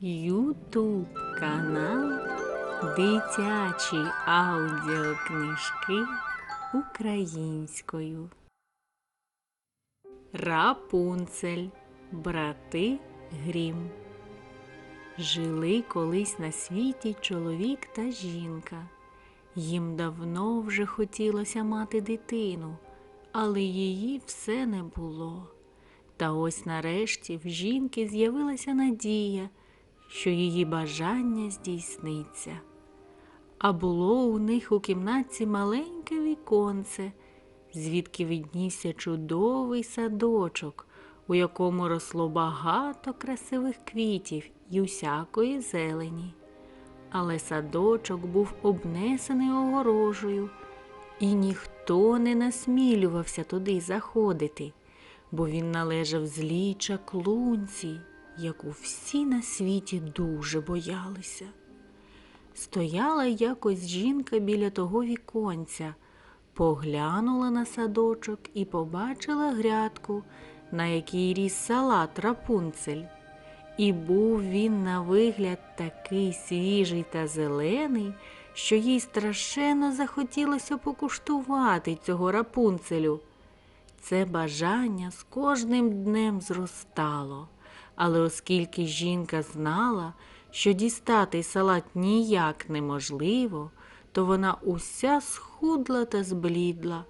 Ютуб канал Дитячі аудіокнижки українською. Рапунцель. Брати Грім. Жили колись на світі чоловік та жінка. Їм давно вже хотілося мати дитину, але її все не було. Та ось нарешті в жінки з'явилася надія, що її бажання здійсниться. А було у них у кімнатці маленьке віконце, звідки віднісся чудовий садочок, у якому росло багато красивих квітів і усякої зелені. Але садочок був обнесений огорожею, і ніхто не насмілювався туди заходити, бо він належав злій чаклунці, яку всі на світі дуже боялися. Стояла якось жінка біля того віконця, поглянула на садочок і побачила грядку, на якій ріс салат рапунцель. І був він на вигляд такий свіжий та зелений, що їй страшенно захотілося покуштувати цього рапунцелю. Це бажання з кожним днем зростало, але оскільки жінка знала, що дістати салат ніяк неможливо, то вона уся схудла та зблідла.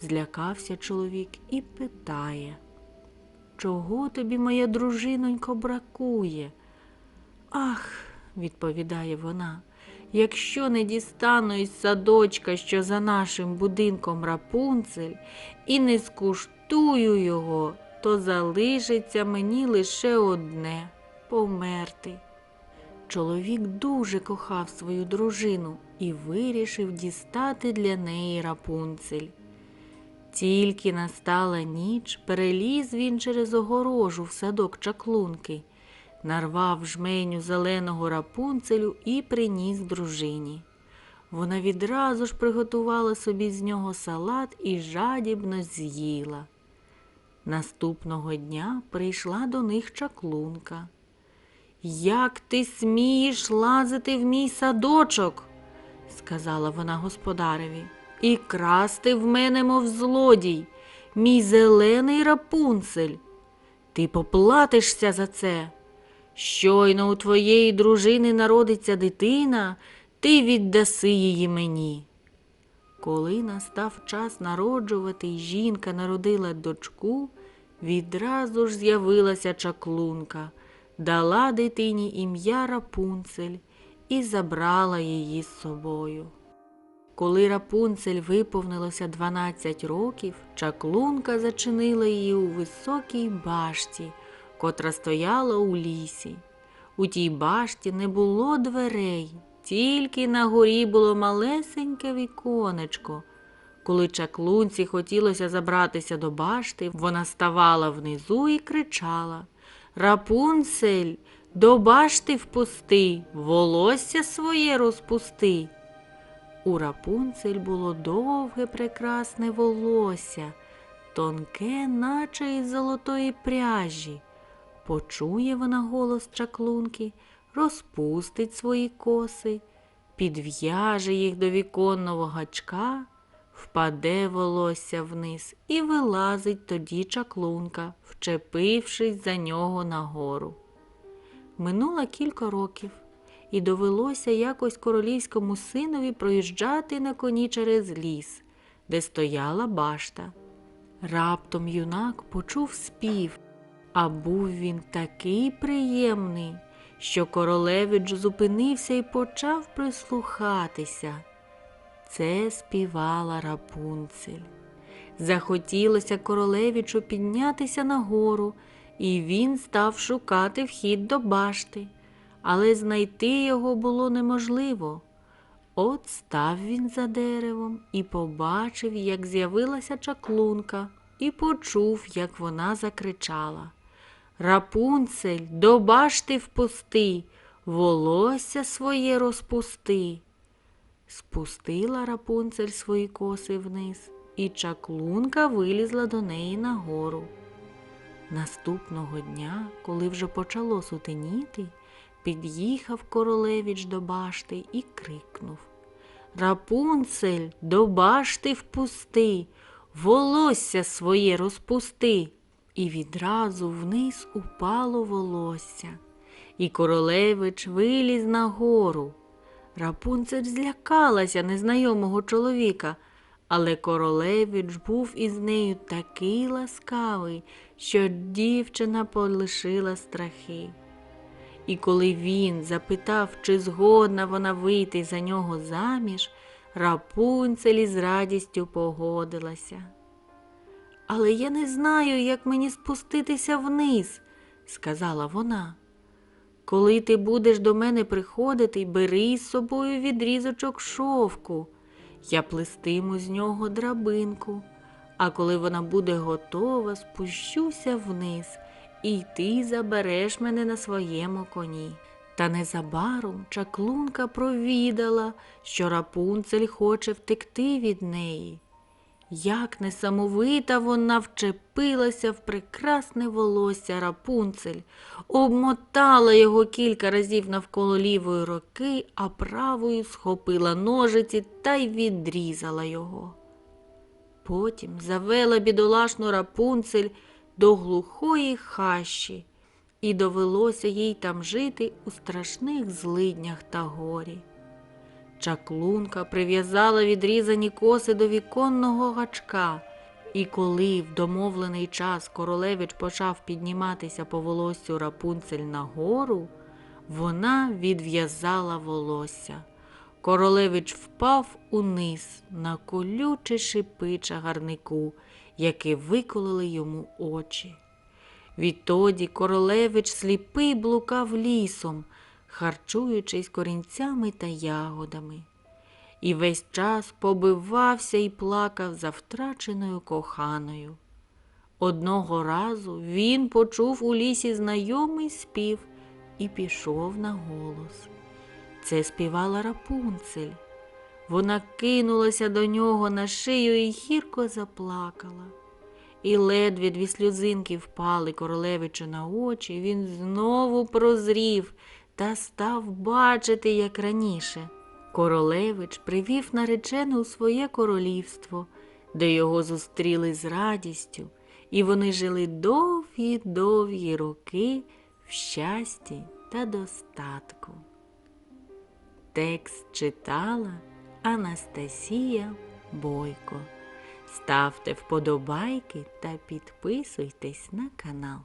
Злякався чоловік і питає Чого тобі, моя дружинонько, бракує? Ах, відповідає вона, якщо не дістану із садочка, що за нашим будинком рапунцель, і не скуштую його, то залишиться мені лише одне померти. Чоловік дуже кохав свою дружину і вирішив дістати для неї рапунцель. Тільки настала ніч, переліз він через огорожу в садок чаклунки, нарвав жменю зеленого рапунцелю і приніс дружині. Вона відразу ж приготувала собі з нього салат і жадібно з'їла. Наступного дня прийшла до них чаклунка. Як ти смієш лазити в мій садочок? сказала вона господареві і красти в мене, мов злодій, мій зелений рапунцель. Ти поплатишся за це. Щойно у твоєї дружини народиться дитина, ти віддаси її мені. Коли настав час народжувати, жінка народила дочку, відразу ж з'явилася чаклунка, дала дитині ім'я Рапунцель і забрала її з собою. Коли рапунцель виповнилося 12 років, чаклунка зачинила її у високій башті, котра стояла у лісі. У тій башті не було дверей, тільки на горі було малесеньке віконечко. Коли чаклунці хотілося забратися до башти, вона ставала внизу і кричала Рапунцель, до башти впусти, волосся своє розпусти. У рапунцель було довге прекрасне волосся, тонке, наче із золотої пряжі. Почує вона голос чаклунки, розпустить свої коси, підв'яже їх до віконного гачка, впаде волосся вниз і вилазить тоді чаклунка, вчепившись за нього нагору. Минуло кілька років і довелося якось королівському синові проїжджати на коні через ліс, де стояла башта. Раптом юнак почув спів, а був він такий приємний, що королевич зупинився і почав прислухатися. Це співала рапунцель. Захотілося королевичу піднятися нагору, і він став шукати вхід до башти але знайти його було неможливо. От став він за деревом і побачив, як з'явилася чаклунка, і почув, як вона закричала Рапунцель, до башти впусти, волосся своє розпусти. Спустила рапунцель свої коси вниз, і чаклунка вилізла до неї нагору. Наступного дня, коли вже почало сутеніти, під'їхав королевич до башти і крикнув Рапунцель, до башти впусти, волосся своє розпусти. І відразу вниз упало волосся, і королевич виліз на гору. Рапунцель злякалася незнайомого чоловіка, але королевич був із нею такий ласкавий, що дівчина полишила страхи. І коли він запитав, чи згодна вона вийти за нього заміж, Рапунцель із радістю погодилася. Але я не знаю, як мені спуститися вниз, сказала вона. Коли ти будеш до мене приходити, бери з собою відрізочок шовку. Я плестиму з нього драбинку, а коли вона буде готова, спущуся вниз, і ти забереш мене на своєму коні. Та незабаром чаклунка провідала, що рапунцель хоче втекти від неї. Як несамовита вона вчепилася в прекрасне волосся рапунцель, обмотала його кілька разів навколо лівої руки, а правою схопила ножиці та й відрізала його. Потім завела бідолашну рапунцель до глухої хащі, і довелося їй там жити у страшних злиднях та горі. Чаклунка прив'язала відрізані коси до віконного гачка, і коли в домовлений час королевич почав підніматися по волоссю рапунцель нагору, вона відв'язала волосся. Королевич впав униз на колюче шипи чагарнику, яке виколили йому очі. Відтоді королевич сліпий блукав лісом, харчуючись корінцями та ягодами. І весь час побивався і плакав за втраченою коханою. Одного разу він почув у лісі знайомий спів і пішов на голос. Це співала рапунцель. Вона кинулася до нього на шию і гірко заплакала. І ледве дві сльозинки впали королевичу на очі, він знову прозрів та став бачити, як раніше. Королевич привів наречену у своє королівство, де його зустріли з радістю, і вони жили довгі довгі роки в щасті та достатку. Текст читала Анастасія Бойко. Ставте вподобайки та підписуйтесь на канал.